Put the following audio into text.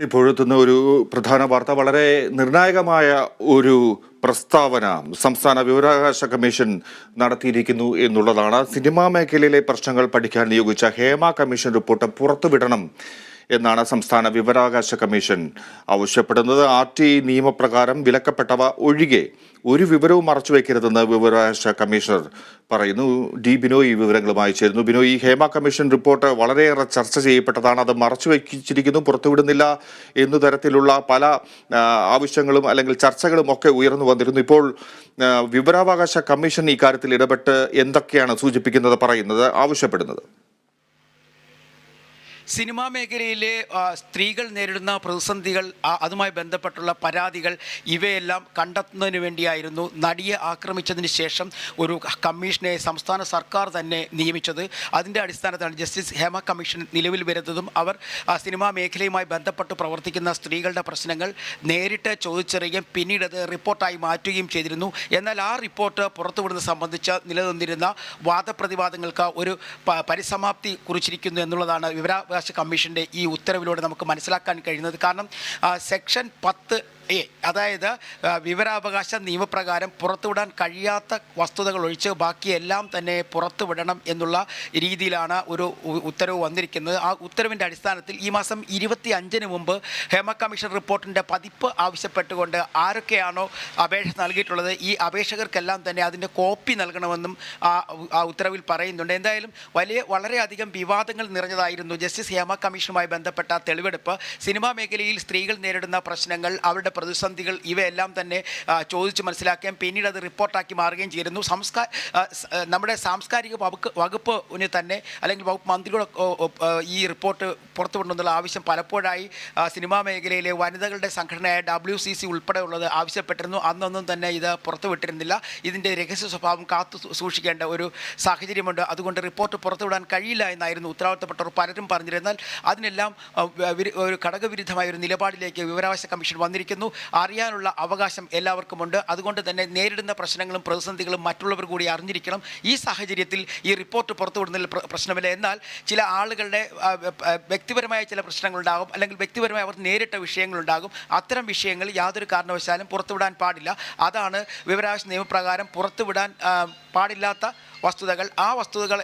ഇപ്പോഴെത്തുന്ന ഒരു പ്രധാന വാർത്ത. വളരെ നിർണായകമായ ഒരു പ്രസ്താവന സംസ്ഥാന വിവരാവകാശ കമ്മീഷൻ നടത്തിയിരിക്കുന്നു എന്നുള്ളതാണ്. സിനിമാ മേഖലയിലെ പ്രശ്നങ്ങൾ പഠിക്കാൻ നിയോഗിച്ച ഹേമ കമ്മീഷൻ റിപ്പോർട്ട് പുറത്തുവിടണം. എന്നാണ് സംസ്ഥാന വിവരാവകാശ കമ്മീഷൻ ആവശ്യപ്പെടുന്നത്. ആർ ടി നിയമപ്രകാരം വിലക്കപ്പെട്ടവ ഒഴികെ ഒരു വിവരവും മറച്ചുവെക്കരുതെന്ന് വിവരാവകാശ കമ്മീഷണർ പറയുന്നു. ഡി ബിനോയ് വിവരങ്ങളുമായി ചേരുന്നു. ബിനോയ് ഈ ഹേമ കമ്മീഷൻ റിപ്പോർട്ട് വളരെയേറെ ചർച്ച ചെയ്യപ്പെട്ടതാണ്. അത് മറച്ചുവെച്ചിരിക്കുന്നു പുറത്തുവിടുന്നില്ല എന്നു തരത്തിലുള്ള പല ആവശ്യങ്ങളും അല്ലെങ്കിൽ ചർച്ചകളും ഒക്കെ ഉയർന്നു വന്നിരുന്നു. ഇപ്പോൾ വിവരാവകാശ കമ്മീഷൻ ഇക്കാര്യത്തിൽ ഇടപെട്ട് എന്തൊക്കെയാണ് സൂചിപ്പിക്കുന്നത് പറയുന്നത് ആവശ്യപ്പെടുന്നത്? സിനിമാ മേഖലയിലെ സ്ത്രീകൾ നേരിടുന്ന പ്രതിസന്ധികൾ അതുമായി ബന്ധപ്പെട്ടുള്ള പരാതികൾ ഇവയെല്ലാം കണ്ടെത്തുന്നതിന് വേണ്ടിയായിരുന്നു നടിയെ ആക്രമിച്ചതിന് ശേഷം ഒരു കമ്മീഷനെ സംസ്ഥാന സർക്കാർ തന്നെ നിയമിച്ചത്. അതിന്റെ അടിസ്ഥാനത്തിലാണ് ജസ്റ്റിസ് ഹേമ കമ്മീഷൻ നിലവിൽ വരുന്നതും അവർ സിനിമാ മേഖലയുമായി ബന്ധപ്പെട്ട് പ്രവർത്തിക്കുന്ന സ്ത്രീകളുടെ പ്രശ്നങ്ങൾ നേരിട്ട് ചോദിച്ചറിയുകയും പിന്നീട് അത് റിപ്പോർട്ടായി മാറ്റുകയും ചെയ്തിരുന്നു. എന്നാൽ ആ റിപ്പോർട്ട് പുറത്തുവിടുന്നത് സംബന്ധിച്ച് നിലനിന്നിരുന്ന വാദപ്രതിവാദങ്ങൾക്ക് ഒരു പരിസമാപ്തി കുറിച്ചിരിക്കുന്നു എന്നുള്ളതാണ് വിവരാവകാശ കമ്മീഷന്റെ ഈ ഉത്തരവിലൂടെ നമുക്ക് മനസ്സിലാക്കാൻ കഴിയുന്നത്. കാരണം സെക്ഷൻ പത്ത് അതായത് വിവരാവകാശ നിയമപ്രകാരം പുറത്തുവിടാൻ കഴിയാത്ത വസ്തുതകൾ ഒഴിച്ച് ബാക്കിയെല്ലാം തന്നെ പുറത്തുവിടണം എന്നുള്ള രീതിയിലാണ് ഒരു ഉത്തരവ് വന്നിരിക്കുന്നത്. ആ ഉത്തരവിന്റെ അടിസ്ഥാനത്തിൽ ഈ മാസം ഇരുപത്തി അഞ്ചിന് മുമ്പ് ഹേമ കമ്മീഷൻ റിപ്പോർട്ടിന്റെ പതിപ്പ് ആവശ്യപ്പെട്ടുകൊണ്ട് ആരൊക്കെയാണോ അപേക്ഷ നൽകിയിട്ടുള്ളത് ഈ അപേക്ഷകർക്കെല്ലാം തന്നെ അതിന്റെ കോപ്പി നൽകണമെന്നും ആ ആ ഉത്തരവിൽ പറയുന്നുണ്ട്. എന്തായാലും വലിയ വളരെയധികം വിവാദങ്ങൾ നിറഞ്ഞതായിരുന്നു ജസ്റ്റിസ് ഹേമ കമ്മീഷനുമായി ബന്ധപ്പെട്ട തെളിവെടുപ്പ്. സിനിമാ മേഖലയിൽ സ്ത്രീകൾ നേരിടുന്ന പ്രശ്നങ്ങൾ അവരുടെ പ്രതിസന്ധികൾ ഇവയെല്ലാം തന്നെ ചോദിച്ച് മനസ്സിലാക്കുകയും പിന്നീട് അത് റിപ്പോർട്ടാക്കി മാറുകയും ചെയ്തിരുന്നു സംസ്കാര നമ്മുടെ സാംസ്കാരിക വകുപ്പ് വകുപ്പിന് തന്നെ അല്ലെങ്കിൽ വകുപ്പ് മന്ത്രിയുടെ ഈ റിപ്പോർട്ട് പുറത്തുവിടണമെന്നുള്ള ആവശ്യം പലപ്പോഴായി സിനിമാ മേഖലയിലെ വനിതകളുടെ സംഘടനയായ ഡബ്ല്യു സി സി ഉൾപ്പെടെയുള്ളത് ആവശ്യപ്പെട്ടിരുന്നു. അന്നൊന്നും തന്നെ ഇത് പുറത്തുവിട്ടിരുന്നില്ല. ഇതിന്റെ രഹസ്യ സ്വഭാവം കാത്തു സൂക്ഷിക്കേണ്ട ഒരു സാഹചര്യമുണ്ട്. അതുകൊണ്ട് റിപ്പോർട്ട് പുറത്തുവിടാൻ കഴിയില്ല എന്നായിരുന്നു ഉത്തരവാദിത്തപ്പെട്ടവർ പലരും പറഞ്ഞിരുന്നാൽ അതിനെല്ലാം ഒരു ഘടകവിരുദ്ധമായ ഒരു നിലപാടിലേക്ക് വിവരാവകാശ കമ്മീഷൻ വന്നിരിക്കുന്നു. അറിയാനുള്ള അവകാശം എല്ലാവർക്കുമുണ്ട്. അതുകൊണ്ട് തന്നെ നേരിടുന്ന പ്രശ്നങ്ങളും പ്രതിസന്ധികളും മറ്റുള്ളവർ കൂടി അറിഞ്ഞിരിക്കണം. ഈ സാഹചര്യത്തിൽ ഈ റിപ്പോർട്ട് പുറത്തുവിടുന്നതിൽ പ്രശ്നമില്ല. എന്നാൽ ചില ആളുകളുടെ വ്യക്തിപരമായ ചില പ്രശ്നങ്ങളുണ്ടാകും. അല്ലെങ്കിൽ വ്യക്തിപരമായി അവർ നേരിട്ട വിഷയങ്ങളുണ്ടാകും. അത്തരം വിഷയങ്ങൾ യാതൊരു കാരണവശാലും പുറത്തുവിടാൻ പാടില്ല. അതാണ് വിവരാവകാശ നിയമപ്രകാരം പുറത്തുവിടാൻ പാടില്ലാത്ത വസ്തുതകൾ. ആ വസ്തുതകൾ